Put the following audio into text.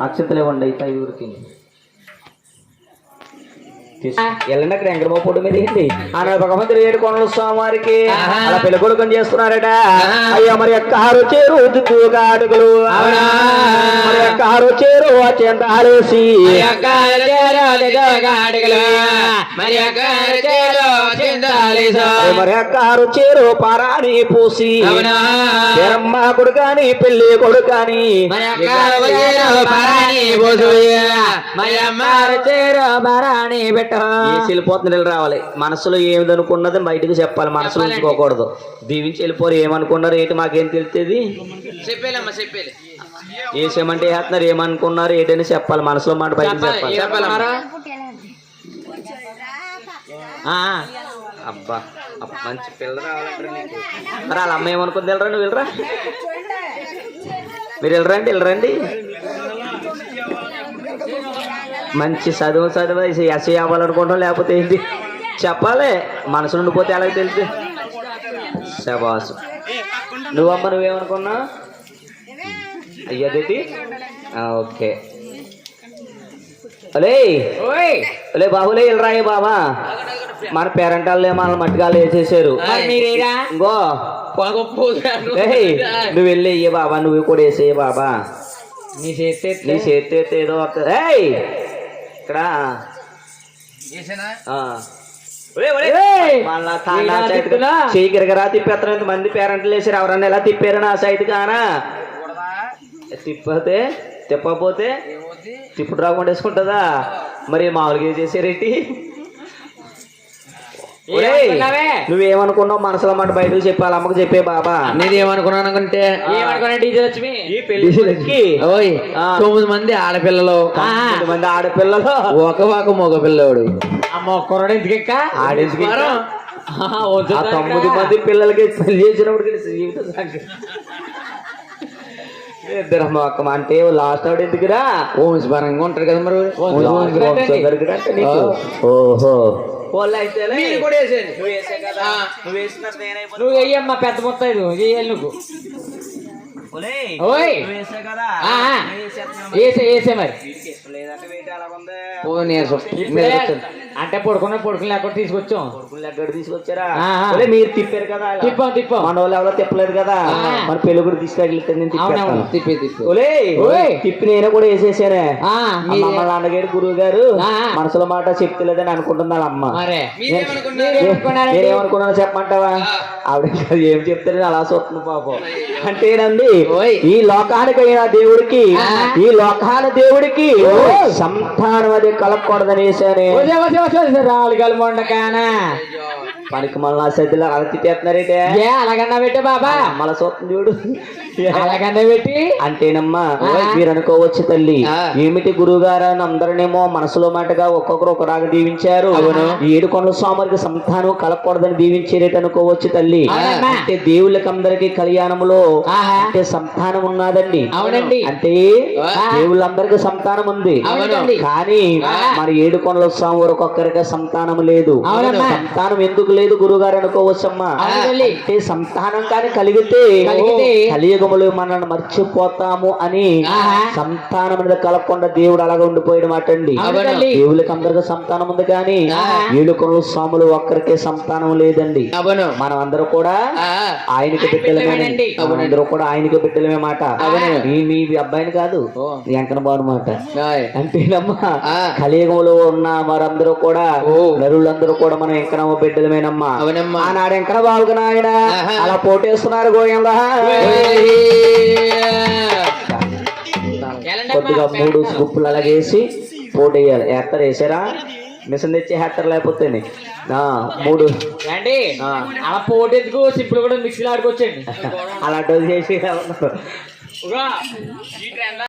అక్షతలు ఇవ్వండి అయితే ఐదుగురికి తీసు- వెళ్ళండి అక్కడ వెంకటబాబు ఫోటో మీద ఏంటి? ఆనాడు భగవంతుడు ఏడు కొండల స్వామివారికి అలా పెళ్ళి కొడుకుని చేస్తున్నారట. అయ్యా మరి యొక్క ఆరు చేరు అడుగులు. మరి యొక్క ఆరు చేరు అత్యంత ఆలేసి మరి యొక్క ఆరు చేరు పారాని పూసి. పేరమ్మ కొడుకాని పెళ్ళి కొడుకాని. వెళ్ళిపోతుంది రావాలి. మనసులో ఏమిది అనుకున్నది బయటకు చెప్పాలి మనసులో ఉంచుకోకూడదు. దీవించి వెళ్ళిపోరు ఏమనుకున్నారు ఏంటి మాకేం తెలుస్తుంది చెప్పేలమ్మా చెప్పేలే. వేసేయమంటే వేస్తున్నారు ఏమనుకున్నారు ఏంటని చెప్పాలి మనసులో మాట బయటకు చెప్పాలి అబ్బా మంచి పిల్ల రావాలంటారా నీకు. మరి వాళ్ళ అమ్మ ఏమనుకుంది వెళ్ళరా నువ్వు వెళ్ళరా? మీరు వెళ్ళరండి వెళ్ళరండి. మంచి చదువు చదువు ఎస్ఐ అవ్వాలనుకుంటాం లేకపోతే ఏంటి? చెప్పాలి. మనసు ఉండిపోతే ఎలాగ తెలుసు? శబాసు. నువ్వమ్మ నువ్వేమనుకున్నా అయ్యదేటి ఓకే. అలే. అలే బాబులే ఏ బాబా మన పేరెంటాలే మన మట్టిగాలు వేసేసారు ఇంకో. నువ్వు వెళ్ళి అయ్యే బాబా నువ్వు కూడా వేసేయ బాబా నీ చేస్తే నీ చేతి ఏదో వస్తుంది తిప్పులా? చెయ్యి గిరగరా తిప్పేస్తారు ఇంతమంది పేరెంట్లు వేసారు. ఎవరన్నా ఎలా తిప్పారు నా సైడ్ కానా? తిప్పతే తిప్పకపోతే తిప్పుడు రాకుండా వేసుకుంటుందా? మరి మామూలుగా ఏం చేసారేంటి? నువ్వేమనుకున్నావు? మనసులో మాట బయటకు చెప్పాలి అమ్మకు చెప్పే బాబా. నేను ఏమనుకున్నాను అనుకుంటే. తొమ్మిది మంది ఆడపిల్లలు. మంది ఆడపిల్లలు. ఒక ఒక మగ పిల్లోడు. అమ్మ ఒక్కరోడు ఎందుకెక్క ఆడెందుకు తొమ్మిది మంది పిల్లలకి పెళ్ళి చేసినప్పుడు జీవితం ఇద్దరు మొక్క అంటే లాస్ట్ ఆవిడ ఎందుకురా? వంశపరంగా ఉంటారు కదా మరి. ఓహో. అయితే మీరు కూడా వేసేయండి. నువ్వు వేసే కదా. నువ్వు నేనైపోతా. నువ్వు వెయ్యమ్మా పెద్ద మొత్తం ఇది. చెయ్యాలి నువ్వు. వేసే వేసే మరి. లేదంటే వేటి అలా ఉంది ఇప్పుడే అంటే పడుకున్న పడుకుని లేకుండా తీసుకొచ్చాం. ఎక్కడ తీసుకొచ్చారా? మీరు తిప్పారు కదా. తిప్పాం తిప్పాం. మన వాళ్ళు ఎవరో తిప్పలేదు కదా. మన పెళ్ళి కూడా తిప్పేస్తాను. తిప్పి తిప్పి. నేను కూడా వేసేసానే. మా నాన్నగారు గురువు గారు. మనసులో మాట చెప్తలేదని అనుకుంటున్నారు అమ్మ? నేనేమనుకున్నానో చెప్పమంటావా? ఆవిడ ఏం చెప్తారని అలా చూస్తుంది పాపం. అంటేనండి. ఈ లోకానికైనా దేవుడికి. ఈ లోకాల దేవుడికి. సంతానం అది కలగకూడదని పనికి మళ్ళా సద్దులు అలా తిట్టేస్తున్నారేటే ఏ అలాగన్నా పెట్టే బాబా మళ్ళా చూస్తుంది చూడు అలాగన్నా పెట్టి అంటేనమ్మా. మీరు అనుకోవచ్చు తల్లి. ఏమిటి గురువు గారు అని అందరినేమో మనసులో మాటగా ఒక్కొక్కరు ఒకరాగా దీవించారు అవును. ఈ ఏడు కొండల స్వామికి సంతానం కలగకూడదని దీవించేరేట అనుకోవచ్చు తల్లి. అంటే దేవుళ్ళకి అందరికి కళ్యాణములో. అంటే సంతానం ఉన్నదండి అవునండి. అంటే. దేవుళ్ళందరికీ సంతానం ఉంది. కానీ. మరి ఏడు కొండల స్వామి వరకు ఒక్కరికి సంతానం లేదు. సంతానం ఎందుకు లేదు గురువు గారు అనుకోవచ్చమ్మా. అంటే సంతానం కానీ కలిగితే కలియుగములు మనల్ని మర్చిపోతాము అని. సంతానం అనేది కలగకుండా దేవుడు అలాగ ఉండిపోయాడు మాట అండి. దేవుళ్ళకి అందరికి సంతానం ఉంది కానీ ఆహా. ఏడు కొనులు స్వాములు ఒక్కరికే సంతానం లేదండి మనం అందరూ కూడా ఆయనకి అవునండి. అందరూ కూడా ఆయనకి బిడ్డలమే మాట మీ అబ్బాయిని కాదు. వెంకన బాబు మాట. అంటేనమ్మా. కలియుగంలో ఉన్న వారందరూ కూడా ఓ. నరులందరూ కూడా మనం ఎంకనమ్మ బిడ్డలమేనమ్మా. అవునమ్మా. ఆనాడు ఎంకన బాబుకు నాయన. అలా పోటేస్తున్నారు గోయంగా కొద్దిగా మూడు గుప్పులు అలాగేసి పోటేయాలి. ఎత్తరు వేసారా? మిషన్ తెచ్చి హెత్తర్ లేకపోతే మూడు. అలా పోటీ ఎందుకు సింపుల్ కూడా మిక్సీలో ఆడుకోవచ్చండి? అలాంటివి చేసి